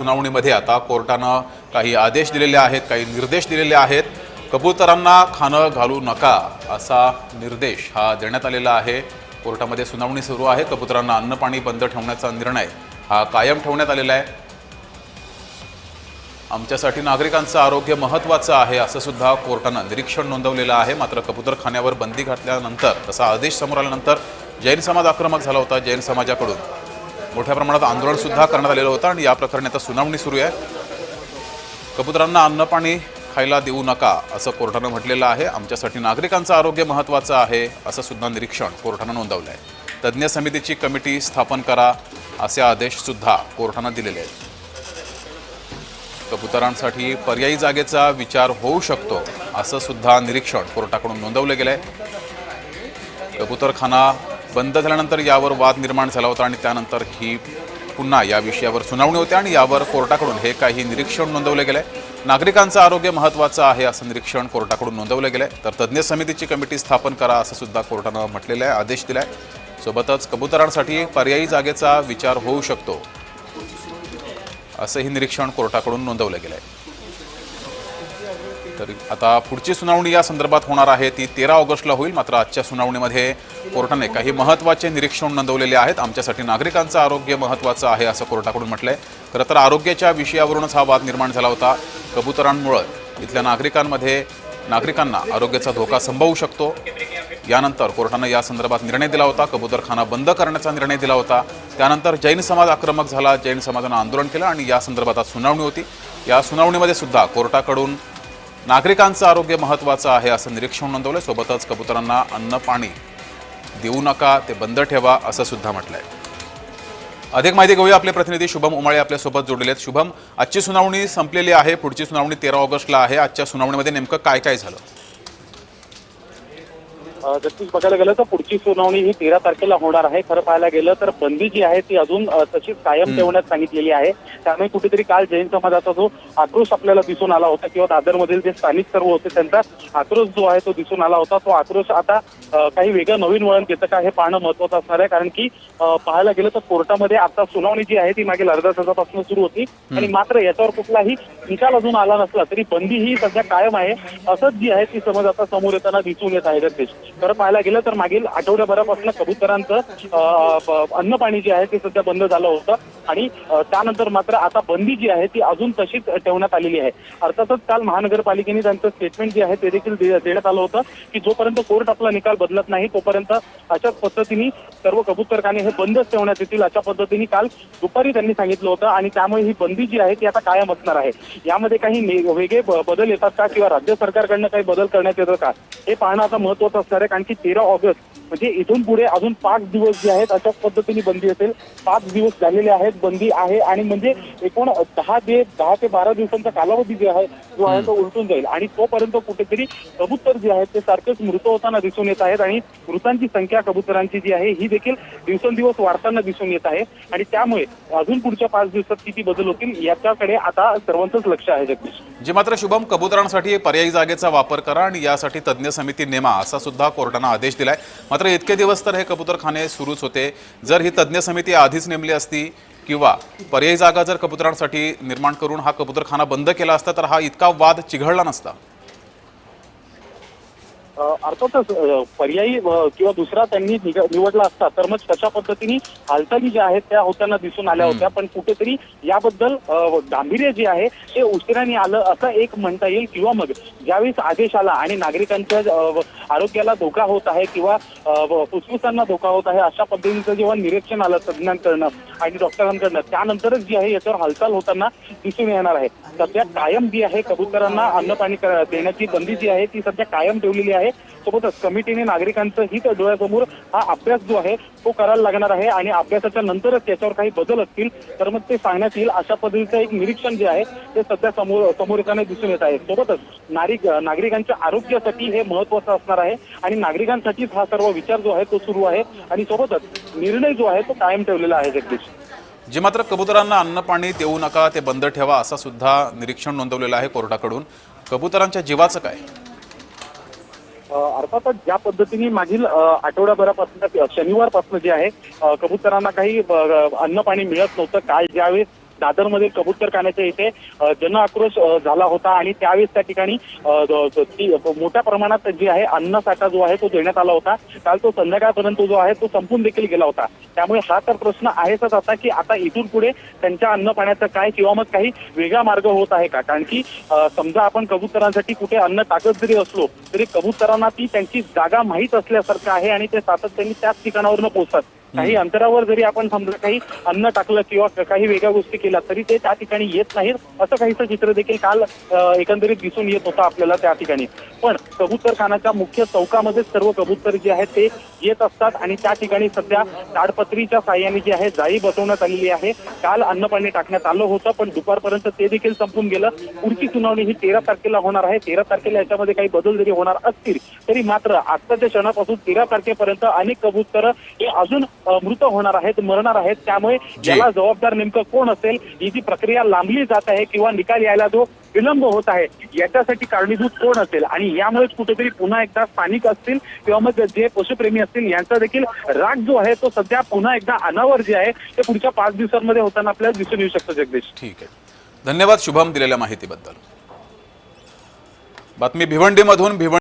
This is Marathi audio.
सुनावणीमध्ये आता कोर्टानं काही आदेश दिलेले आहेत काही निर्देश दिलेले आहेत. कबुतरांना खाणं घालू नका असा निर्देश हा देण्यात आलेला आहे. कोर्टामध्ये सुनावणी सुरू आहे. कबुतरांना अन्न पाणी बंद ठेवण्याचा निर्णय हा कायम ठेवण्यात आलेला आहे. आमच्यासाठी नागरिकांचं आरोग्य महत्त्वाचं आहे असं सुद्धा कोर्टानं निरीक्षण नोंदवलेलं आहे. मात्र कबूतरखान्यावर बंदी घातल्यानंतर तसा आदेश समोर आल्यानंतर जैन समाज आक्रमक झाला होता. जैन समाजाकडून मोठ्या प्रमाणात आंदोलनसुद्धा करण्यात आलेलं होतं आणि या प्रकरणी आता सुनावणी सुरू आहे. कबुतरांना अन्न पाणी खायला देऊ नका असं कोर्टानं म्हटलेलं आहे. आमच्यासाठी नागरिकांचं आरोग्य महत्त्वाचं आहे असं सुद्धा निरीक्षण कोर्टानं नोंदवलं आहे तज्ज्ञ समितीची कमिटी स्थापन करा असे आदेशसुद्धा कोर्टानं दिलेले आहेत. कबुतरांसाठी पर्यायी जागेचा विचार होऊ शकतो असं सुद्धा निरीक्षण कोर्टाकडून नोंदवलं गेलं आहे कबुतरखाना बंद झाल्यानंतर यावर वाद निर्माण झाला होता आणि त्यानंतर ही पुन्हा या विषयावर सुनावणी होते आणि यावर कोर्टाकडून हे काही निरीक्षण नोंदवलं गेलं. आहे नागरिकांचं आरोग्य महत्त्वाचं आहे असं निरीक्षण कोर्टाकडून नोंदवलं गेलं. आहे तर तज्ज्ञ समितीची कमिटी स्थापन करा असं सुद्धा कोर्टानं म्हटलेलं आहे आदेश दिला आहे सोबतच कबुतरांसाठी पर्यायी जागेचा विचार होऊ शकतो असंही निरीक्षण कोर्टाकडून नोंदवलं गेलं आहे तर आता पुढची सुनावणी या संदर्भात होणार आहे. ती तेरा ऑगस्टला होईल. मात्र आजच्या सुनावणीमध्ये कोर्टाने काही महत्त्वाचे निरीक्षण नोंदवलेले आहेत. आमच्यासाठी नागरिकांचं आरोग्य महत्त्वाचं आहे असं कोर्टाकडून म्हटलंय. खरं तर आरोग्याच्या विषयावरूनच हा वाद निर्माण झाला होता. कबुतरांमुळं इथल्या नागरिकांमध्ये नागरिकांना आरोग्याचा धोका संभवू शकतो. यानंतर कोर्टानं या संदर्भात निर्णय दिला होता. कबूतरखाना बंद करण्याचा निर्णय दिला होता. त्यानंतर जैन समाज आक्रमक झाला. जैन समाजानं आंदोलन केलं आणि या संदर्भात आज सुनावणी होती. या सुनावणीमध्ये सुद्धा कोर्टाकडून नागरिकांचं आरोग्य महत्त्वाचं आहे असं निरीक्षण नोंदवलं सोबतच कबुतरांना अन्न पाणी देऊ नका ते बंद ठेवा असं सुद्धा म्हटलंय. अधिक माहिती घेऊया आपले प्रतिनिधी शुभम उमाळे आपल्यासोबत जोडलेले आहेत शुभम आजची सुनावणी संपलेली आहे. पुढची सुनावणी तेरा ऑगस्टला आहे. आजच्या सुनावणीमध्ये नेमकं काय काय झालं? जगदीश बघायला गेलं तर पुढची सुनावणी ही तेरा तारखेला होणार आहे. खरं पाहायला गेलं तर बंदी जी आहे ती अजून तशीच कायम ठेवण्यात सांगितलेली आहे. त्यामुळे कुठेतरी काल जैन समाजाचा जो आक्रोश आपल्याला दिसून आला होता किंवा दादरमधील जे स्थानिक सर्व होते त्यांचा आक्रोश जो आहे तो दिसून आला होता. तो आक्रोश आता काही वेगळं नवीन वळण घेतं का हे पाहणं महत्वाचं असणार आहे. कारण की पाहायला गेलं तर कोर्टामध्ये आता सुनावणी जी आहे ती मागील अर्ध्या तासापासून सुरू होती. आणि मात्र याच्यावर कुठलाही निकाल अजून आला नसला तरी बंदी ही सध्या कायम आहे. असंच जी आहे ती समज आता समोर येताना दिसून येत आहे खरं पाहायला गेलं तर मागील आठवड्याभरापासून कबुतरांचं अन्न पाणी जे आहे ते सध्या बंद झालं होतं. आणि त्यानंतर मात्र आता बंदी जी आहे ती अजून तशीच ठेवण्यात आलेली आहे. अर्थातच काल महानगरपालिकेने त्यांचं स्टेटमेंट जे आहे ते देखील देण्यात आलं होतं की जोपर्यंत कोर्ट आपला निकाल बदलत नाही तोपर्यंत अशाच पद्धतीने सर्व कबूतरखाने हे बंदच ठेवण्यात येतील अशा पद्धतीने काल दुपारी त्यांनी सांगितलं होतं. आणि त्यामुळे ही बंदी जी आहे ती आता कायम असणार आहे. यामध्ये काही वेगळे बदल येतात का? किंवा राज्य सरकारकडनं काही बदल करण्यात येतं का? हे पाहणं आता महत्वाचं असणार आहे कारण की तेरा ऑगस्ट म्हणजे इथून पुढे अजून पाच दिवस जे आहेत अशाच पद्धतीने बंदी असेल. पाच दिवस झालेले आहेत बंदी आहे. आणि म्हणजे एकूण दहा ते दहा ते बारा दिवसांचा कालावधी जे आहे जो आहे तो उलटून जाईल. आणि तोपर्यंत कुठेतरी कबूतर जे आहेत ते सारखेच मृत होताना दिसून येत आहेत. आणि मृतांची संख्या कबुतरांची जी आहे ही देखील दिवसेंदिवस वाढताना दिसून येत आहे. आणि त्यामुळे अजून पुढच्या पाच दिवसात किती बदल होतील याच्याकडे आता सर्वांचंच लक्ष आहे जगदीश. जे मात्र शुभम कबुतरांसाठी पर्यायी जागेचा वापर करा आणि यासाठी तज्ज्ञ समिती नेमा असा सुद्धा कोर्टानं आदेश दिलाय. मात्र इतके दिवस तर हे कबुतरखाने सुरूच होते. जर ही तज्ज्ञ समिती आधीच नेमली असती किंवा पर्यायी जागा जर कबुतरांसाठी निर्माण करून हा कबुतरखाना बंद केला असता तर हा इतका वाद चिघळला नसता. अर्थातच पर्यायी किंवा दुसरा त्यांनी निवडला असता तर मग तशा पद्धतीने हालचाली ज्या आहेत त्या होताना दिसून आल्या होत्या. पण कुठेतरी याबद्दल गांभीर्य जे आहे ते उशिराने आलं असं एक म्हणता येईल. किंवा मग ज्यावेळेस आदेश आला आणि नागरिकांच्या आरोग्याला धोका होत आहे किंवा फुफ्फुसांना धोका होत आहे अशा पद्धतीचं जेव्हा निरीक्षण आलं तज्ज्ञांकडनं आणि डॉक्टरांकडनं त्यानंतरच जी आहे याच्यावर हालचाल होताना दिसून येणार आहे. सध्या कायम जी आहे कबुतरांना अन्न पाणी देण्याची बंदी जी आहे ती सध्या कायम ठेवलेली आहे. सोबतच कमिटीने नागरिकांचं हित डोळ्यासमोर हा अभ्यास जो आहे तो करायला लागणार आहे आणि अभ्यासाच्या नंतरच त्याच्यावर काही बदल असतील तर मग ते सांगण्यात येईल. अशा पद्धतीचं एक निरीक्षण जे आहे ते सध्या समोर समोर येताना दिसून येत आहे. सोबतच नागरिक नागरिकांच्या आरोग्यासाठी हे महत्वाचं असणार आहे आणि नागरिकांसाठीच हा सर्व विचार जो आहे तो सुरू आहे. आणि सोबतच निर्णय जो आहे तो कायम ठेवलेला आहे जगदीश. जे मात्र कबुतरांना अन्न पाणी देऊ नका ते बंद ठेवा असा सुद्धा निरीक्षण नोंदवलेलं आहे कोर्टाकडून. कबुतरांच्या जीवाचं काय? अर्थातच ज्या पद्धतीने मागील आठवड्याभरापासून शनिवारपासून जे आहे कबुतरांना काही अन्न पाणी मिळत नव्हतं. काल ज्यावेळेस दादरमध्ये कबूतरखान्याच्या इथे जन जनआक्रोश झाला होता आणि त्यावेळेस त्या ठिकाणी मोठ्या प्रमाणात जे आहे अन्नसाठा जो आहे तो देण्यात आला होता. काल तो संध्याकाळपर्यंत जो आहे तो संपून देखील गेला होता. त्यामुळे हा तर प्रश्न आहेच आता की आता इथून पुढे त्यांच्या अन्न पाण्याचं काय किंवा मग काही वेगळा मार्ग होत आहे का? कारण की समजा आपण कबुतरांसाठी कुठे अन्न टाकत जरी असलो तरी कबूतरांना ती त्यांची जागा माहीत असल्यासारखं आहे आणि ते सातत्याने त्याच ठिकाणावरून पोहोचतात. काही अंतरावर जरी आपण समजा काही अन्न टाकलं किंवा काही वेगळ्या गोष्टी केल्या तरी ते त्या ठिकाणी येत नाहीत. असं काहीसं चित्र देखील काल एकंदरीत दिसून येत होतं आपल्याला त्या ठिकाणी. पण कबूतरखानाच्या मुख्य चौकामध्ये सर्व कबूतर जे आहेत ते येत असतात आणि त्या ठिकाणी सध्या ताडपत्रीच्या साह्याने जी आहे जाळी बसवण्यात आलेली आहे. काल अन्न पाणी टाकण्यात आलं होतं पण दुपारपर्यंत ते देखील संपून गेलं. पुढची सुनावणी ही तेरा तारखेला होणार आहे. तेरा तारखेला याच्यामध्ये काही बदल जरी होणार असतील तरी मात्र आजच्या क्षणापासून तेरा तारखेपर्यंत अनेक कबूतर हे अजून मृत होणार आहेत मरणार आहेत. त्यामुळे. याला जबाबदार नेमकं कोण असेल? ही जी प्रक्रिया लांबली जात आहे किंवा निकाल यायला जो विलंब होत आहे याच्यासाठी कारणीभूत कोण असेल? आणि यामुळेच कुठेतरी पुन्हा एकदा स्थानिक असतील किंवा मग जे पशुप्रेमी असतील यांचा देखील राग जो आहे तो सध्या पुन्हा एकदा अनावर जे आहे ते पुढच्या पाच दिवसांमध्ये होताना आपल्याला दिसून येऊ शकतं जगदीश. ठीक आहे. धन्यवाद शुभम दिलेल्या माहितीबद्दल. बातमी भिवंडीमधून भिवंडी